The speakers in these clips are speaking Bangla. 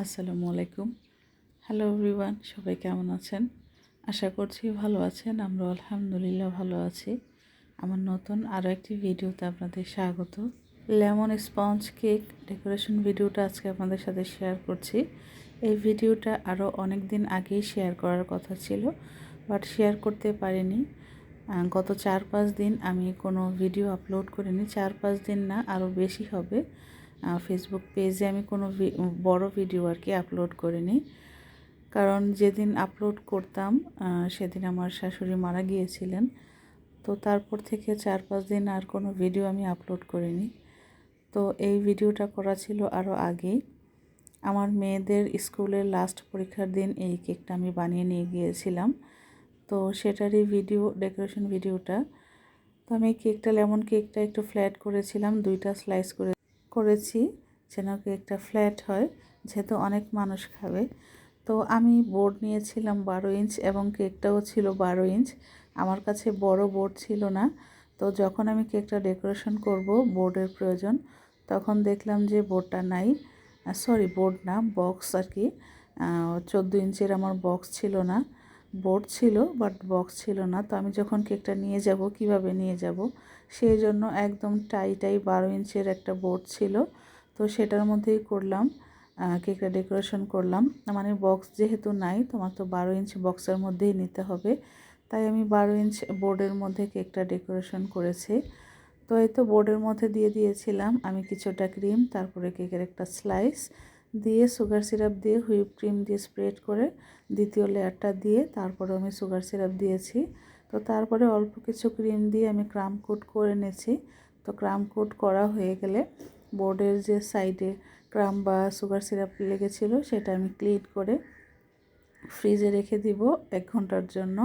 আসসালামু আলাইকুম। হ্যালো এভরিওয়ান সবাই কেমন আছেন? আশা করছি ভালো আছেন আমরা আলহামদুলিল্লাহ ভালো আছি। আমার নতুন আরও একটি ভিডিওতে আপনাদের স্বাগত। লেমন স্পঞ্জ কেক ডেকোরেশন ভিডিওটা আজকে আপনাদের সাথে শেয়ার করছি। এই ভিডিওটা আরও অনেক দিন আগেই শেয়ার করার কথা ছিল বাট শেয়ার করতে পারিনি। গত চার পাঁচ দিন আমি কোনো ভিডিও আপলোড করিনি, চার পাঁচ দিন না আরও বেশি হবে। ফেসবুক পেজে আমি কোনো বড় ভিডিও আর কি আপলোড করিনি। কারণ যেদিন আপলোড করতাম সেদিন আমার শাশুড়ি মারা গিয়েছিলেন। তো তারপর থেকে চার পাঁচ দিন আর কোনো ভিডিও আমি আপলোড করিনি। তো এই ভিডিওটা করা ছিল আরও আগেই আমার মেয়েদের স্কুলের লাস্ট পরীক্ষার দিন এই কেকটা আমি বানিয়ে নিয়ে গিয়েছিলাম। তো সেটারই ভিডিও ডেকোরেশন ভিডিওটা তো আমি কেকটা লেমন কেকটা একটু ফ্ল্যাট করেছিলাম, দুইটা স্লাইস করে করেছি যেন কেকটা ফ্ল্যাট হয়, যেহেতু অনেক মানুষ খাবে। তো আমি বোর্ড নিয়েছিলাম বারো ইঞ্চ এবং কেকটাও ছিল বারো ইঞ্চ আমার কাছে বড় বোর্ড ছিল না। তো যখন আমি কেকটা ডেকোরেশন করব বোর্ডের প্রয়োজন, তখন দেখলাম যে বোর্ডটা নাই। সরি বোর্ড না বক্স আর কি। চোদ্দ ইঞ্চের আমার বক্স ছিল না। বোর্ড ছিল বাট বক্স ছিল না। তো আমি যখন কেকটা নিয়ে যাব, কীভাবে নিয়ে যাব? সেই জন্য একদম টাই টাই বারো ইঞ্চের একটা বোর্ড ছিল। তো সেটার মধ্যেই করলাম কেকটা ডেকোরেশন করলাম। মানে বক্স যেহেতু নাই, তোমার তো বারো ইঞ্চ বক্সের মধ্যেই নিতে হবে। তাই আমি বারো ইঞ্চ বোর্ডের মধ্যে কেকটা ডেকোরেশন করেছি। তো এই তো বোর্ডের মধ্যে দিয়ে দিয়েছিলাম। আমি কিছুটা ক্রিম তারপরে কেকের একটা স্লাইস দিয়ে সুগার সিরাপ দিয়ে হুইপ ক্রিম দিয়ে স্প্রেড করে দ্বিতীয় লেয়ারটা দিয়ে তারপরে আমি সুগার সিরাপ দিয়েছি। তো তারপরে অল্প কিছু ক্রিম দিয়ে আমি ক্রাম কোট করে নিয়েছি। তো ক্রাম কোট করা হয়ে গেলে বোর্ডের যে সাইডে ক্রাম বা সুগার সিরাপ লেগেছিলো সেটা আমি ক্লিন করে ফ্রিজে রেখে দিব এক ঘণ্টার জন্য।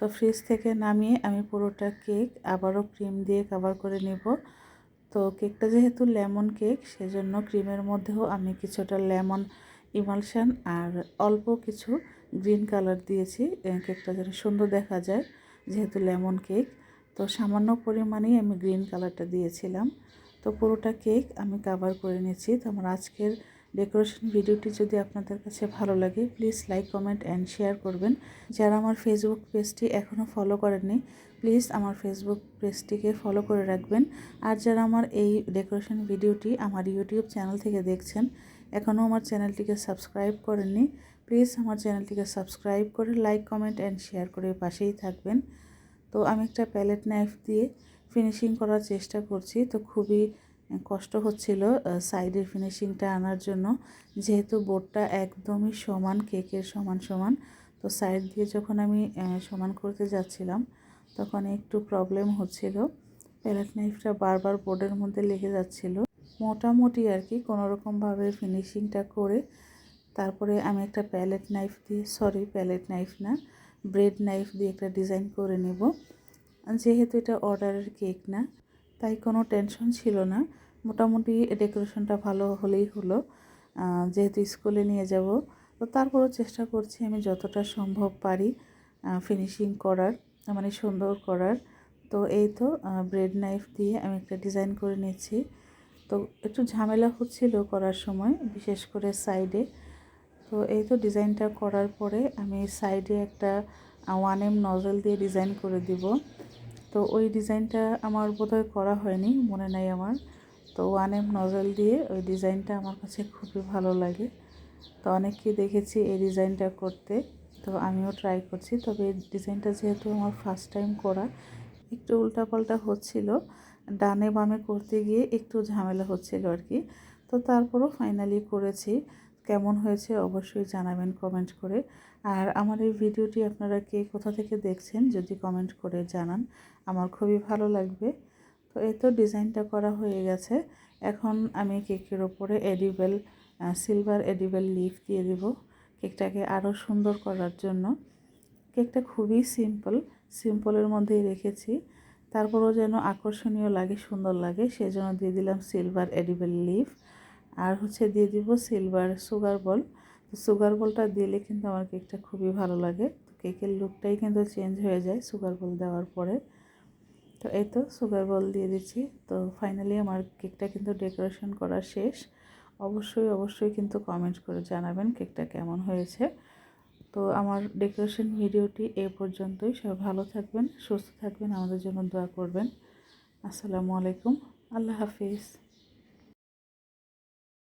তো ফ্রিজ থেকে নামিয়ে আমি পুরোটা কেক আবারও ক্রিম দিয়ে কভার করে নেব। তো কেকটা যেহেতু লেমন কেক, সেজন্য ক্রিমের মধ্যেও আমি কিছুটা লেমন ইমালশান আর অল্প কিছু গ্রিন কালার দিয়েছি। কেকটা যেন সুন্দর দেখা যায়, যেহেতু লেমন কেক। তো সামান্য পরিমাণেই আমি গ্রিন কালারটা দিয়েছিলাম। তো পুরোটা কেক আমি কাভার করে নিয়েছি। তো আমার আজকের ডেকোরেশন ভিডিওটি যদি আপনাদের কাছে ভালো লাগে please like comment and share করবেন। যারা আমার ফেসবুক পেজটি এখনও ফলো করেননি প্লিজ আমার ফেসবুক পেজটিকে ফলো করে রাখবেন। আর যারা আমার এই ডেকোরেশন ভিডিওটি আমার ইউটিউব চ্যানেল থেকে দেখছেন এখনও আমার চ্যানেলটিকে সাবস্ক্রাইব করেননি প্লিজ আমার চ্যানেলটিকে সাবস্ক্রাইব করে লাইক কমেন্ট অ্যান্ড শেয়ার করে পাশেই থাকবেন। তো আমি একটা প্যালেট নাইফ দিয়ে ফিনিশিং করার চেষ্টা করছি। তো খুবই কষ্ট হচ্ছিল সাইডের ফিনিশিংটা আনার জন্য। যেহেতু বোর্ডটা একদমই সমান কেকের সমান সমান, তো সাইড দিয়ে যখন আমি সমান করতে যাচ্ছিলাম, তখন একটু প্রবলেম হচ্ছিল। প্যালেট নাইফটা বারবার বোর্ডের মধ্যে লেগে যাচ্ছিল। মোটামুটি আর কি, কোনোরকমভাবে ফিনিশিংটা করে তারপরে আমি একটা প্যালেট নাইফ দিয়ে সরি প্যালেট নাইফ না ব্রেড নাইফ দিয়ে একটা ডিজাইন করে নেব। যেহেতু এটা অর্ডারের কেক না তাই কোনো টেনশন ছিল না। মোটামুটি ডেকোরেশনটা ভালো হলেই হলো। যেহেতু স্কুলে নিয়ে যাব, তো তারপরও চেষ্টা করছি আমি যতটা সম্ভব পারি ফিনিশিং করার মানে সুন্দর করার। তো এই তো ব্রেড নাইফ দিয়ে আমি একটা ডিজাইন করে নিচ্ছি। তো একটু ঝামেলা হচ্ছিল করার সময়, বিশেষ করে সাইডে তো এই তো ডিজাইনটা করার পরে আমি সাইডে একটা ওয়ান এম নজল দিয়ে ডিজাইন করে দিব। তো ওই ডিজাইনটা আমার বোধহয় করা হয়নি, মনে নাই আমার। তো ওয়ান এম নজল দিয়ে ওই ডিজাইনটা আমার কাছে খুবই ভালো লাগে। তো অনেককে দেখেছি এই ডিজাইনটা করতে, তো আমিও ট্রাই করছি। তবে এই ডিজাইনটা যেহেতু আমার ফার্স্ট টাইম করা, একটু উল্টাপাল্টা হচ্ছিল। ডানে বামে করতে গিয়ে একটু ঝামেলা হচ্ছিল আর কি। তো তারপরও ফাইনালি করেছি। কেমন হয়েছে অবশ্যই জানাবেন কমেন্ট করে। আর আমার এই ভিডিওটি আপনারা কে কোথা থেকে দেখছেন যদি কমেন্ট করে জানান, আমার খুবই ভালো লাগবে। তো এই তো ডিজাইনটা করা হয়ে গেছে। এখন আমি কেকের ওপরে এডিবেল সিলভার এডিবেল লিফ দিয়ে দেব। কেকটাকে আরও সুন্দর করার জন্য। কেকটা খুবই সিম্পল সিম্পলের মধ্যেই রেখেছি। তারপরেও যেন আকর্ষণীয় লাগে, সুন্দর লাগে, সেজন্য দিয়ে দিলাম সিলভার এডিবেল লিফ আর হচ্ছে দিয়ে দিব সিলভার সুগার বল তো সুগার বলটা দিলে কিন্তু আমার কেকটা খুবই ভালো লাগে। তো কেকের লুকটাই কিন্তু চেঞ্জ হয়ে যায় সুগার বল দেওয়ার পরে। তো এই তো সুগার বল দিয়ে দিচ্ছি। তো ফাইনালি আমার কেকটা কিন্তু ডেকোরেশন করা শেষ। অবশ্যই অবশ্যই কিন্তু কমেন্ট করে জানাবেন কেকটা কেমন হয়েছে। তো আমার ডেকোরেশন ভিডিওটি এ পর্যন্তই। সবাই ভালো থাকবেন, সুস্থ থাকবেন। আমাদের জন্য দোয়া করবেন। আসসালামু আলাইকুম। আল্লাহ হাফিজ।